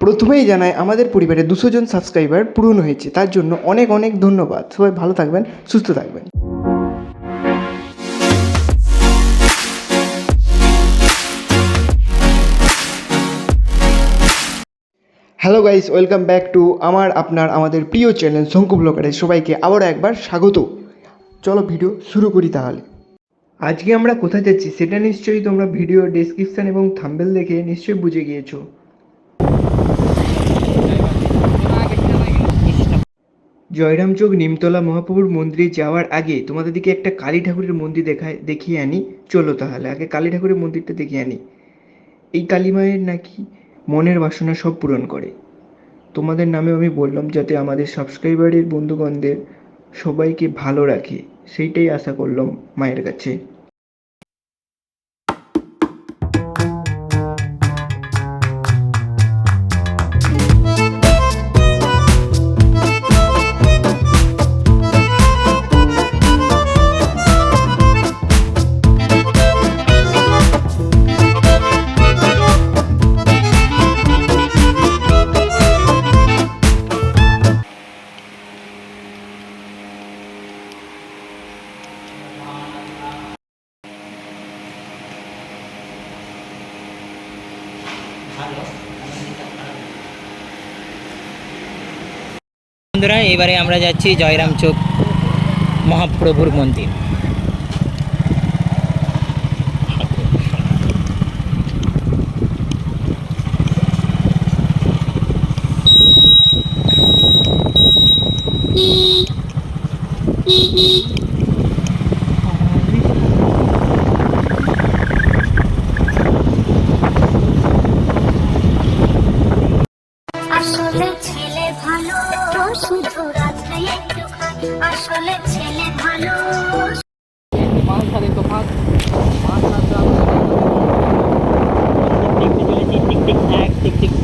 প্রথমেই জানাই, আমাদের পরিবারে দুশো জন সাবস্ক্রাইবার পূরণ হয়েছে। তার জন্য অনেক অনেক ধন্যবাদ। সবাই ভালো থাকবেন, সুস্থ থাকবেন। Hello guys welcome back to আমার, আপনার, আমাদের প্রিয় চ্যানেল শঙ্কু ব্লগারে সবাইকে আবারও একবার স্বাগত। চলো ভিডিও শুরু করি তাহলে। আজকে আমরা কোথায় যাচ্ছি সেটা নিশ্চয়ই তোমরা ভিডিও ডেসক্রিপশন এবং থাম্বেল দেখে নিশ্চয়ই বুঝে গিয়েছো। জয়রামচোক নিমতলা মহাপ্রভুর মন্দিরে যাওয়ার আগে তোমাদের দিকে একটা কালী ঠাকুরের মন্দির দেখায়, দেখিয়ে আনি। চলো তাহলে, আগে কালী ঠাকুরের মন্দিরটা দেখিয়ে আনি। এই কালী মায়ের নাকি মনের বাসনা সব পূরণ করে। তোমাদের নামে আমি বললাম যাতে আমাদের সাবস্ক্রাইবারের বন্ধুগণদের সবাইকে ভালো রাখে। সেইটাই আশা করলাম মায়ের কাছে। বন্ধুরা এবারে আমরা যাচ্ছি জয়রাম চোখ মহাপ্রভুর মন্দির।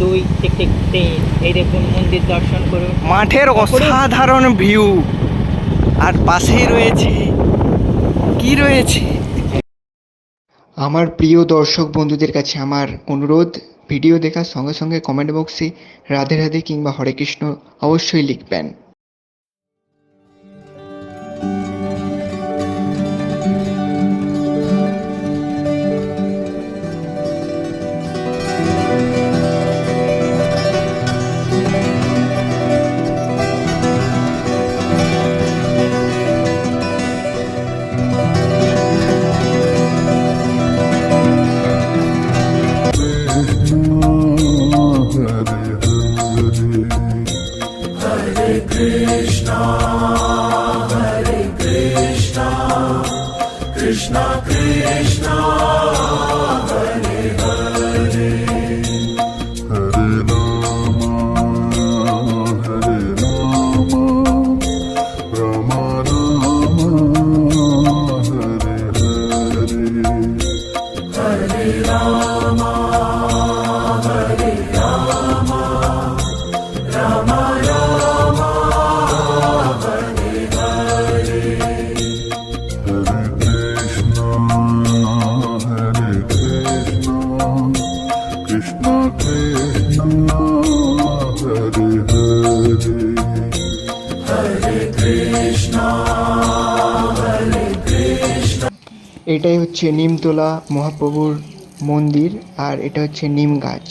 দুই টিক তিন। এই দেখুন মন্দির দর্শন করুন। মাঠের অসাধারণ ভিউ। আর পাশেই রয়েছে কি রয়েছে? আমার প্রিয় দর্শক বন্ধুদের কাছে আমার অনুরোধ ভিডিও দেখার সঙ্গে সঙ্গে কমেন্ট বক্সে রাধে রাধে কিংবা হরে কৃষ্ণ অবশ্যই লিখবেন। এটাই হচ্ছে নিমতলা মহাপ্রভুর মন্দির আর এটা হচ্ছে নিম গাছ।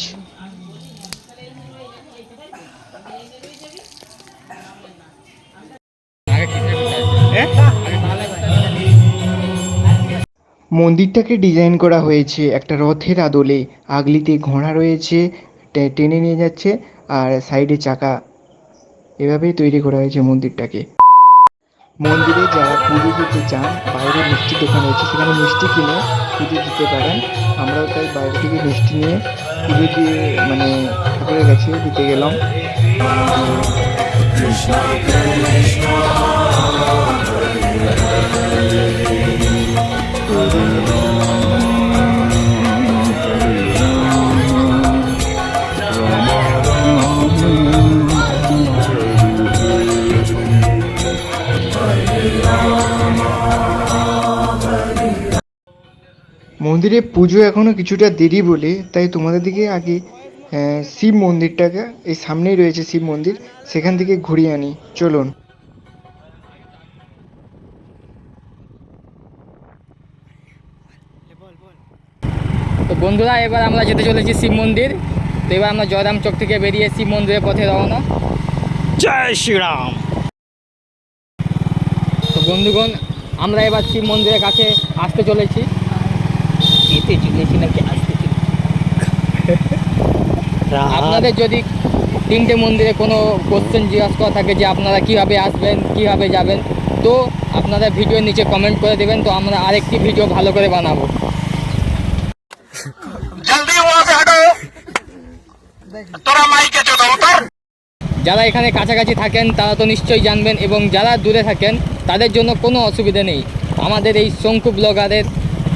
মন্দিরটাকে ডিজাইন করা হয়েছে একটা রথের আদলে। আগলিতে ঘোড়া রয়েছে টেনে নিয়ে যাচ্ছে আর সাইডে চাকা। এভাবেই তৈরি করা হয়েছে মন্দিরটাকে। মন্দিরে যারা পুজো দিতে চান, বাইরে মিষ্টি দোকান রয়েছে, সেখানে মিষ্টি কিনে পুজো দিতে পারেন। আমরাও তাই বাইরে থেকে মিষ্টি নিয়ে পুজো দিয়ে মানে ঠাকুরের কাছে দিতে গেলাম। মন্দিরে পুজো এখনও কিছুটা দেরি বলে তাই তোমাদের দিকে আগে শিব মন্দিরটাকে এই সামনেই রয়েছে শিব মন্দির সেখান থেকে ঘুরিয়ে আনি। চলুন। তো বন্ধুরা এবার আমরা যেতে চলেছি শিব মন্দির। তো এবার আমরা জয়রাম চক থেকে বেরিয়ে শিব মন্দিরের পথে রওনা। জয় শ্রীরাম। তো বন্ধুগণ আমরা এবার শিব মন্দিরের কাছে আসতে চলেছি। আসতে চিনেছি নাকি আসতে আপনাদের যদি তিনটে মন্দিরে কোনো কোশ্চেন জিজ্ঞাসা করা থাকে যে আপনারা কীভাবে আসবেন কীভাবে যাবেন তো আপনারা ভিডিওর নিচে কমেন্ট করে দেবেন তো আমরা আরেকটি ভিডিও ভালো করে বানাবো। যারা এখানে কাছাকাছি থাকেন তারা তো নিশ্চয়ই জানবেন এবং যারা দূরে থাকেন তাদের জন্য কোনো অসুবিধা নেই। আমাদের এই শঙ্কু ব্লগারের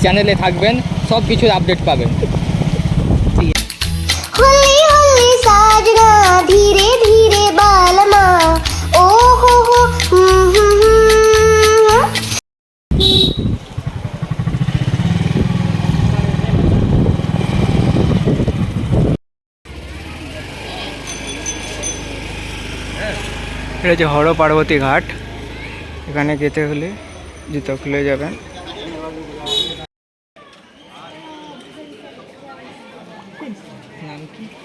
চ্যানেলে থাকবেন। সব কিছুর আপডেট পাবেন। ধীরে ধীরে বালমা। ও হো এটা হচ্ছে হর পার্বতী ঘাট। এখানে যেতে হলে জুতো খুলে যাবেন। থ্যাংক ইউ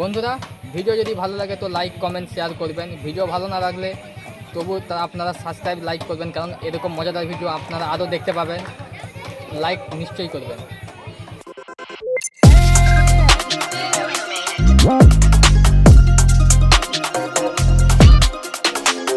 বন্ধুরা, ভিডিও যদি ভালো লাগে তো লাইক কমেন্ট শেয়ার করবেন। ভিডিও ভালো না লাগলে তবু তা আপনারা সাবস্ক্রাইব লাইক করবেন, কারণ এরকম মজাদার ভিডিও আপনারা আরও দেখতে পাবেন। লাইক নিশ্চয়ই করবেন।